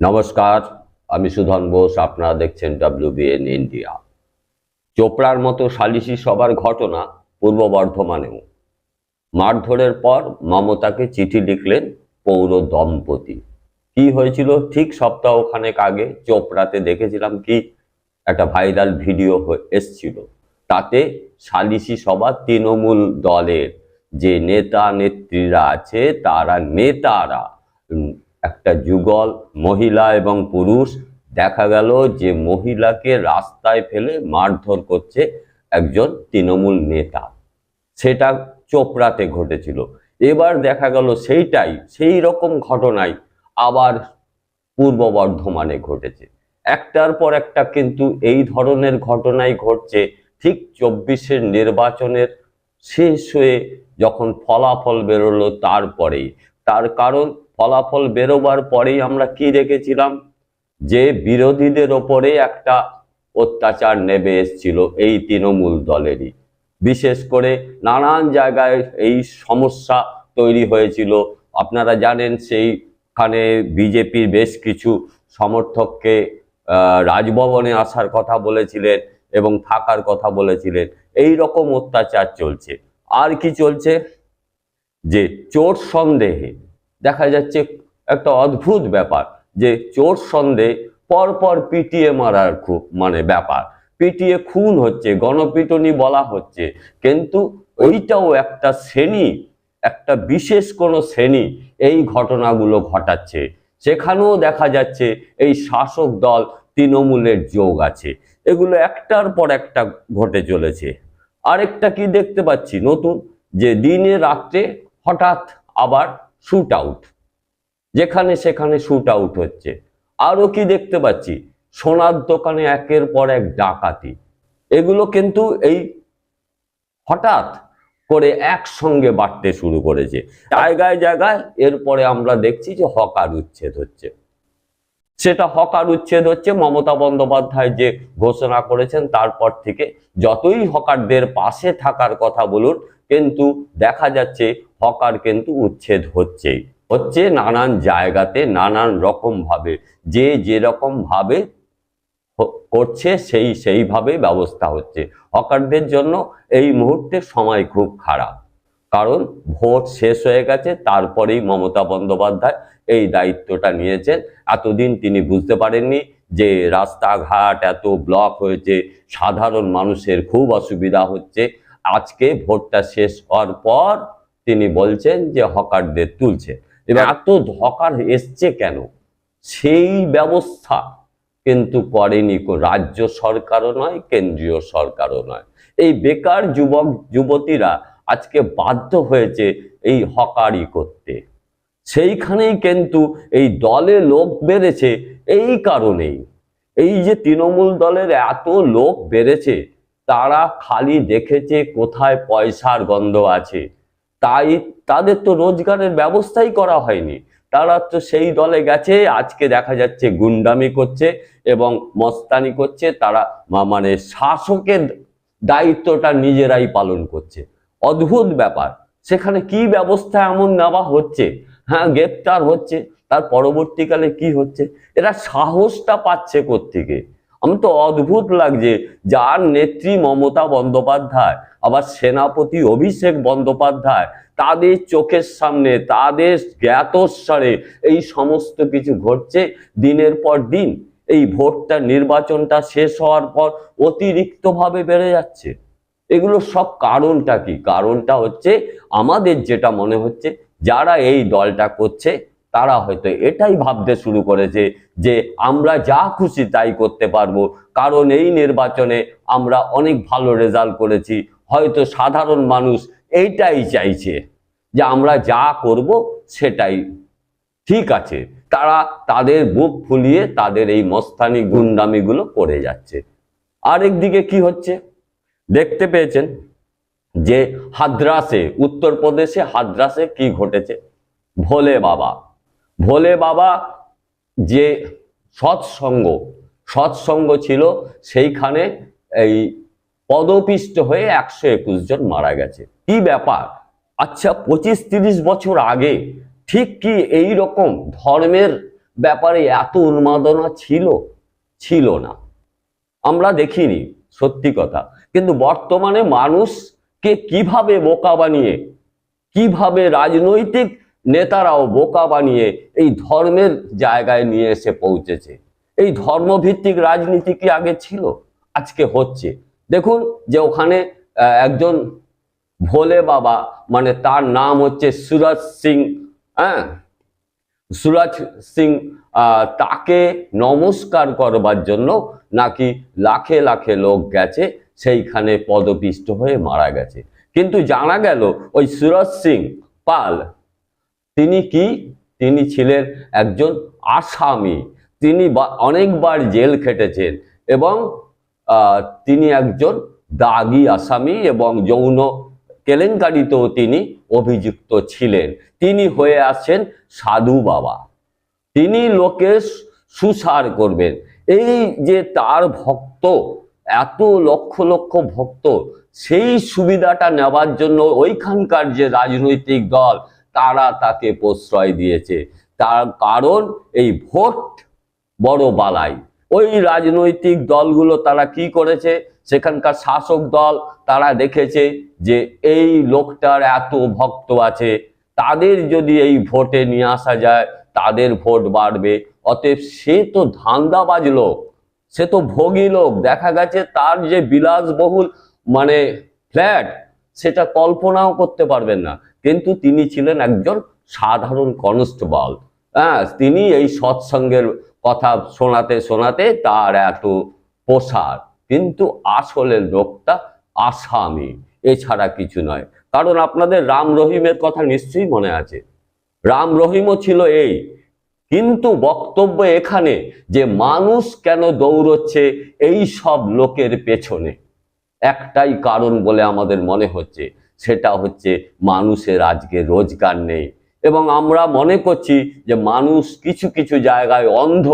নমস্কার, আমি সুধন বোস, আপনারা দেখছেন ডাব্লিউবিএন ইন্ডিয়া চোপড়ার মতো সালিসি সবার ঘটনা পূর্ব বর্ধমানেও। মারধরের পর মমতাকে চিঠি লিখলেন পৌর দম্পতি। কি হয়েছিল? ঠিক সপ্তাহখানেক আগে চোপড়াতে দেখেছিলাম কি একটা ভাইরাল ভিডিও এসছিল। তাতে সালিসি সভা তৃণমূল দলের যে নেতা নেত্রীরা আছে, তারা নেতারা একটা যুগল মহিলা এবং পুরুষ দেখা গেল যে মহিলাকে রাস্তায় ফেলে মারধর করছে একজন তৃণমূল নেতা। সেটা চোপড়াতে ঘটেছিল। এবার দেখা গেল সেইটাই, সেই রকম ঘটনাই আবার পূর্ব বর্ধমানে ঘটেছে। একটার পর একটা কিন্তু এই ধরনের ঘটনাই ঘটছে। ঠিক চব্বিশের নির্বাচনের শেষ হয়ে যখন ফলাফল বেরোলো তারপরেই। তার কারণ ফলাফল বেরোবার পরেই আমরা কি দেখেছিলাম? যে বিরোধীদের ওপরে একটা অত্যাচার নেমে এসছিল এই তৃণমূল দলেরই। বিশেষ করে নানান জায়গায় এই সমস্যা তৈরি হয়েছিল। আপনারা জানেন সেইখানে বিজেপির বেশ কিছু সমর্থককে রাজভবনে আসার কথা বলেছিলেন এবং থাকার কথা বলেছিলেন। এই রকম অত্যাচার চলছে। আর কি চলছে? যে চোর সন্দেহে দেখা যাচ্ছে একটা অদ্ভুত ব্যাপার যে চোর সন্দেহে পরপর পিটিয়ে মারার খুব মানে ব্যাপার। পিটিয়ে খুন হচ্ছে, গণপিটনি বলা হচ্ছে। কিন্তু ওইটাও একটা শ্রেণি, একটা বিশেষ কোনো শ্রেণি এই ঘটনাগুলো ঘটাচ্ছে। সেখানেও দেখা যাচ্ছে এই শাসক দল তৃণমূলের যোগ আছে। এগুলো একটার পর একটা ঘটে চলেছে। আরেকটা কি দেখতে পাচ্ছি? নতুন যে দিনে রাত্রে হঠাৎ আবার শুট আউট যেখানে সেখানে শ্যুট আউট হচ্ছে। আরও কি দেখতে পাচ্ছি? সোনার দোকানে একের পর এক ডাকাতি। এগুলো কিন্তু এই হঠাৎ করে একসঙ্গে বাড়তে শুরু করেছে। জায়গায় জায়গায় এরপরে আমরা দেখছি যে হকার উচ্ছেদ হচ্ছে। সেটা হকার উচ্ছেদ হচ্ছে মমতা বন্দ্যোপাধ্যায় যে ঘোষণা করেছেন, তারপর থেকে যতই হকারদের পাশে থাকার কথা বলুন, কিন্তু দেখা যাচ্ছে হকার কিন্তু উচ্ছেদ হচ্ছেই হচ্ছে নানান জায়গাতে নানান রকম ভাবে যে যেরকম ভাবে করছে সেই সেইভাবে ব্যবস্থা হচ্ছে। হকারদের জন্য এই মুহূর্তে সময় খুব খারাপ। কারণ ভোট শেষ হয়ে গেছে, তারপরেই মমতা বন্দ্যোপাধ্যায় এই দায়িত্বটা নিয়েছেন। এতদিন তিনি বুঝতে পারেননি যে রাস্তাঘাট এত ব্লক হয়েছে সাধারণ মানুষের খুব অসুবিধা হচ্ছে। আজকে ভোটটা শেষ হওয়ার পর তিনি বলছেন যে হকারদের তুলছে। এবার এত হকার এসছে কেন? সেই ব্যবস্থা কিন্তু করেনি রাজ্য সরকারও নয় কেন্দ্রীয় সরকারও নয়। এই বেকার যুবক যুবতীরা আজকে বাধ্য হয়েছে এই হকারি করতে। সেইখানেই কিন্তু এই দলে লোক বেড়েছে এই কারণেই। এই যে তৃণমূল দলের এত লোক বেড়েছে, তারা খালি দেখেছে কোথায় পয়সার গন্ধ আছে। তাই তাদের তো রোজগারের ব্যবস্থাই করা হয়নি। তারা তো সেই দলে গেছে, আজকে দেখা যাচ্ছে গুন্ডামি করছে এবং মস্তানি করছে, তারা মানে শাসকের দায়িত্বটা নিজেরাই পালন করছে। অদ্ভুত ব্যাপার। সেখানে কি ব্যবস্থা এমন নেওয়া হচ্ছে? হ্যাঁ গ্রেপ্তার হচ্ছে, তার পরবর্তীকালে কি হচ্ছে? এরা সাহসটা পাচ্ছে কোত্থেকে? আমার তো অদ্ভুত লাগছে, যার নেত্রী মমতা বন্দ্যোপাধ্যায়, আবার সেনাপতি অভিষেক বন্দ্যোপাধ্যায়, তাদের চোখের সামনে, তাদের জ্ঞাতস্বরে এই সমস্ত কিছু ঘটছে দিনের পর দিন। এই ভোটটা, নির্বাচনটা শেষ হওয়ার পর অতিরিক্তভাবে বেড়ে যাচ্ছে। এগুলো সব কারণটা কি? কারণটা হচ্ছে, আমাদের যেটা মনে হচ্ছে যারা এই দলটা করছে, তারা হয়তো এটাই ভাবতে শুরু করেছে যে আমরা যা খুশি তাই করতে পারব। কারণ এই নির্বাচনে আমরা অনেক ভালো রেজাল্ট করেছি। হয়তো সাধারণ মানুষ এইটাই চাইছে যে আমরা যা করব সেটাই। ঠিক আছে, তারা তাদের বুক ফুলিয়ে তাদের এই মস্তানি গুন্ডামিগুলো করে যাচ্ছে। আরেকদিকে কি হচ্ছে? দেখতে পেয়েছেন যে হাদ্রাসে, উত্তরপ্রদেশে হাদ্রাসে কি ঘটেছে? ভোলে বাবা। ভোলে বাবা যে সৎসঙ্গ সৎসঙ্গ ছিল, সেইখানে এই পদপিষ্ট হয়ে একশো একুশ জন মারা গেছে। কি ব্যাপার? আচ্ছা পঁচিশ তিরিশ বছর আগে ঠিক কি এই রকম ধর্মের ব্যাপারে এত উন্মাদনা ছিল? ছিল না। আমরা দেখিনি, সত্যি কথা। কিন্তু বর্তমানে মানুষকে কীভাবে বোকা বানিয়ে, কীভাবে রাজনৈতিক নেতারাও বোকা বানিয়ে এই ধর্মের জায়গায় নিয়ে এসে পৌঁছেছে? এই ধর্মভিত্তিক রাজনীতি কি আগে ছিল? আজকে হচ্ছে। দেখুন যে ওখানে একজন ভোলে বাবা মানে তার নাম হচ্ছে সুরজ সিং হ্যাঁ? সুরজ সিং তাকে নমস্কার করবার জন্য নাকি লাখে লাখে লোক গেছে। সেইখানে পদপিষ্ট হয়ে মারা গেছে। কিন্তু জানা গেল ওই সুরজ সিং পাল, তিনি কি? তিনি ছিলেন একজন আসামি। তিনি অনেকবার জেল খেটেছেন এবং তিনি একজন দাগি আসামি এবং যৌন কেলেঙ্কারিতেও তিনি অভিযুক্ত ছিলেন। তিনি হয়ে আসছেন সাধু বাবা। তিনি লোকে সুসার করবেন। এই যে তার ভক্ত এত লক্ষ লক্ষ ভক্ত সেই সুবিধাটা নেওয়ার জন্য ওইখানকার যে রাজনৈতিক দল, তারা তাকে প্রশ্রয় দিয়েছে। তার কারণ এই ভোট বড় বালাই। ওই রাজনৈতিক দলগুলো তারা কি করেছে? সেখানকার শাসক দল তারা দেখেছে যে এই লোকটার এত ভক্ত আছে, তাদের যদি এই ভোটে নিয়ে আসা যায়, তাদের ভোট বাড়বে। অতএব সে তো ধান্দাবাজ লোক। সে তো ভোগী লোক। দেখা গেছে তার যে বিলাসবহুল মানে ফ্ল্যাট, সেটা কল্পনাও করতে পারবেন না। কিন্তু তিনি ছিলেন একজন সাধারণ কনস্টেবল। হ্যাঁ তিনি এই সৎসঙ্গের কথা শোনাতে শোনাতে তার এত প্রসার। কিন্তু আসলে লোকটা আসামি, এছাড়া কিছু নয়। কারণ আপনাদের রাম রহিমের কথা নিশ্চয়ই মনে আছে। রাম রহিমও ছিল এই কিন্তু বক্তব্য এখানে যে মানুষ কেন দৌড়চ্ছে এই সব লোকের পেছনে। একটাই কারণ বলে আমাদের মনে হচ্ছে, সেটা হচ্ছে মানুষের আজকে রোজগার নেই। এবং আমরা মনে করছি যে মানুষ কিছু কিছু জায়গায় অন্ধ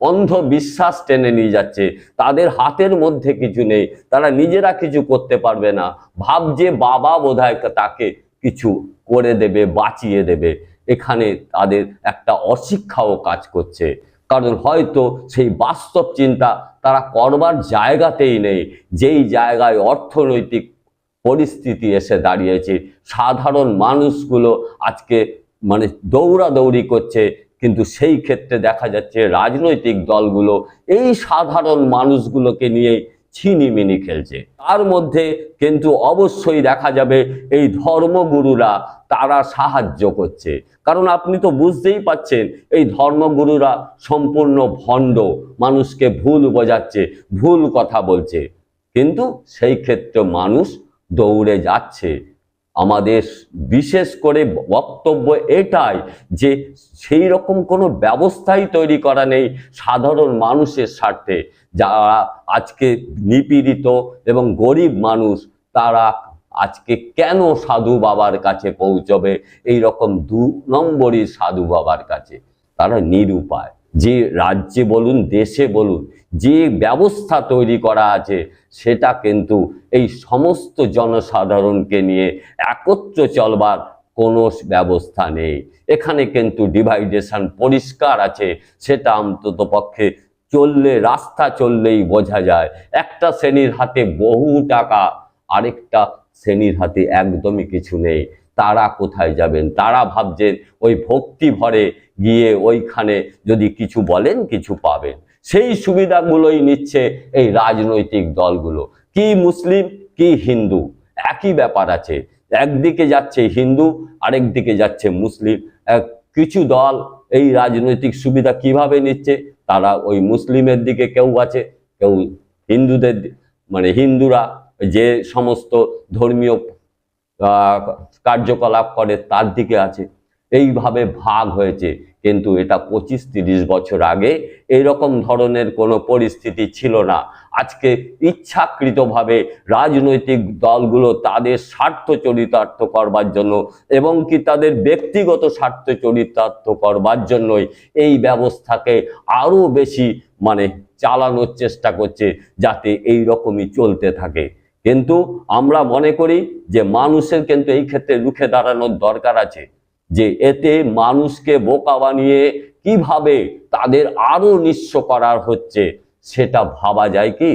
অন্ধ বিশ্বাস টেনে নিয়ে যাচ্ছে। তাদের হাতের মধ্যে কিছু নেই, তারা নিজেরা কিছু করতে পারবে না। ভাবছে বাবা বোধহয় তাকে কিছু করে দেবে, বাঁচিয়ে দেবে। এখানে তাদের একটা অশিক্ষাও কাজ করছে। কারণ হয়তো সেই বাস্তব চিন্তা তারা করবার জায়গাতেই নেই। যেই জায়গায় অর্থনৈতিক পরিস্থিতি এসে দাঁড়িয়েছে, সাধারণ মানুষগুলো আজকে মানে দৌড়াদৌড়ি করছে, কিন্তু সেই ক্ষেত্রে দেখা যাচ্ছে রাজনৈতিক দলগুলো এই সাধারণ মানুষগুলোকে নিয়েই ছিনিমিনি খেলছে। তার মধ্যে কিন্তু অবশ্যই দেখা যাবে এই ধর্মগুরুরা তারা সাহায্য করছে। কারণ আপনি তো বুঝতেই পাচ্ছেন, এই ধর্মগুরুরা সম্পূর্ণ ভণ্ড, মানুষকে ভুল বোঝাচ্ছে, ভুল কথা বলছে। কিন্তু সেই ক্ষেত্রে মানুষ দৌড়ে যাচ্ছে। আমাদের বিশেষ করে বক্তব্য এটাই যে সেই রকম কোনো ব্যবস্থাই তৈরি করা নেই সাধারণ মানুষের স্বার্থে। যারা আজকে নিপীড়িত এবং গরিব মানুষ, তারা আজকে কেন সাধু বাবার কাছে পৌঁছবে? এই রকম দু নম্বরই সাধু বাবার কাছে। তারা নিরুপায়। যে রাজ্যে বলুন, দেশে বলুন যে ব্যবস্থা তৈরি করা আছে, সেটা কিন্তু এই সমস্ত জনসাধারণকে নিয়ে একত্র চলবার কোনো ব্যবস্থা নেই। এখানে কিন্তু ডিভাইডেশন পরিষ্কার আছে, সেটা অন্তত পক্ষে চললে, রাস্তা চললেই বোঝা যায়। একটা শ্রেণির হাতে বহু টাকা, আরেকটা শ্রেণির হাতে একদমই কিছু নেই। তারা কোথায় যাবেন? তারা ভাবছেন ওই ভক্তি ভরে গিয়ে ওইখানে যদি কিছু বলেন, কিছু পাবেন। সেই সুবিধাগুলোই নিচ্ছে এই রাজনৈতিক দলগুলো। কি মুসলিম, কি হিন্দু, একই ব্যাপার আছে। একদিকে যাচ্ছে হিন্দু আরেক দিকে যাচ্ছে মুসলিম। কিছু দল এই রাজনৈতিক সুবিধা কীভাবে নিচ্ছে? তারা ওই মুসলিমের দিকে কেউ আছে, কেউ হিন্দুদের মানে হিন্দুরা যে সমস্ত ধর্মীয় কার্যকলাপ করে তার দিকে আছে। এইভাবে ভাগ হয়েছে। কিন্তু এটা পঁচিশ তিরিশ বছর আগে এরকম ধরনের কোনো পরিস্থিতি ছিল না। আজকে ইচ্ছাকৃতভাবে রাজনৈতিক দলগুলো তাদের স্বার্থ চরিতার্থ করবার জন্য এবং কি তাদের ব্যক্তিগত স্বার্থ চরিতার্থ করবার জন্যই এই ব্যবস্থাকে আরও বেশি মানে চালানোর চেষ্টা করছে যাতে এই রকমই চলতে থাকে। কিন্তু আমরা মনে করি যে মানুষের কিন্তু এই ক্ষেত্রে রুখে দাঁড়ানোর দরকার আছে। যে এতে মানুষকে বোকা বানিয়ে কীভাবে তাদের আরও নিঃস্ব করার হচ্ছে, সেটা ভাবা যায় কি?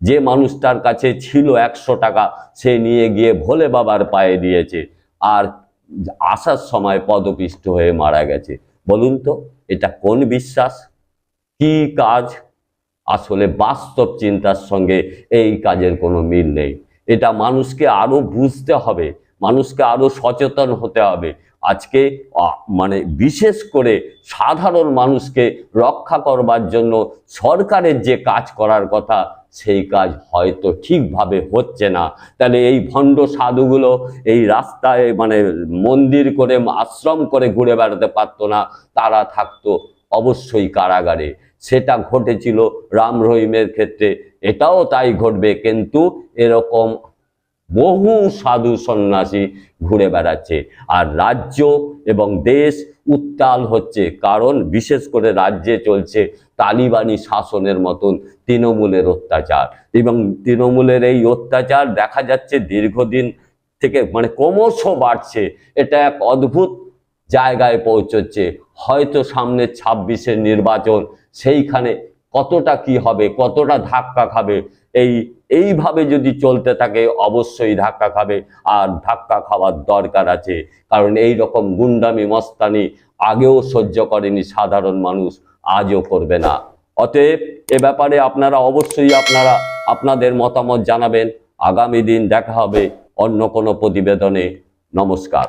যে মানুষটার কাছে ছিল একশো টাকা, সে নিয়ে গিয়ে ভোলে বাবার পায়ে দিয়েছে আর আসার সময় পদপিষ্ট হয়ে মারা গেছে। বলুন তো, এটা কোন বিশ্বাস? কি কাজ? আসলে বাস্তব চিন্তার সঙ্গে এই কাজের কোনো মিল নেই। এটা মানুষকে আরও বুঝতে হবে, মানুষকে আরও সচেতন হতে হবে। আজকে মানে বিশেষ করে সাধারণ মানুষকে রক্ষা করবার জন্য সরকারের যে কাজ করার কথা, সেই কাজ হয়তো ঠিকভাবে হচ্ছে না। তাহলে এই ভণ্ড সাধুগুলো এই রাস্তায় মানে মন্দির করে, আশ্রম করে ঘুরে বেড়াতে পারতো না, তারা থাকতো অবশ্যই কারাগারে। সেটা ঘটেছিল রাম রহিমের ক্ষেত্রে, এটাও তাই ঘটবে, কিন্তু এরকম বহু সাধু সন্ন্যাসী ঘুরে বেড়াচ্ছে। আর রাজ্য এবং দেশ উত্তাল হচ্ছে, কারণ বিশেষ করে রাজ্যে চলছে তালিবানি শাসনের মতন তৃণমূলের অত্যাচার। এবং তৃণমূলের এই অত্যাচার দেখা যাচ্ছে দীর্ঘদিন থেকে মানে ক্রমশ বাড়ছে। এটা এক অদ্ভুত জায়গায় পৌঁছচ্ছে। হয়তো সামনে ছাব্বিশের নির্বাচন, সেইখানে কতটা কি হবে, কতটা ধাক্কা খাবে এই, এইভাবে যদি চলতে থাকে, অবশ্যই ধাক্কা খাবে। আর ধাক্কা খাওয়ার দরকার আছে। কারণ এই রকম গুন্ডামি, মস্তানি আগেও সহ্য করেনি সাধারণ মানুষ, আজও করবে না। অতএব এ ব্যাপারে আপনারা অবশ্যই আপনারা আপনাদের মতামত জানাবেন। আগামী দিন দেখা হবে অন্য কোনো প্রতিবেদনে। নমস্কার।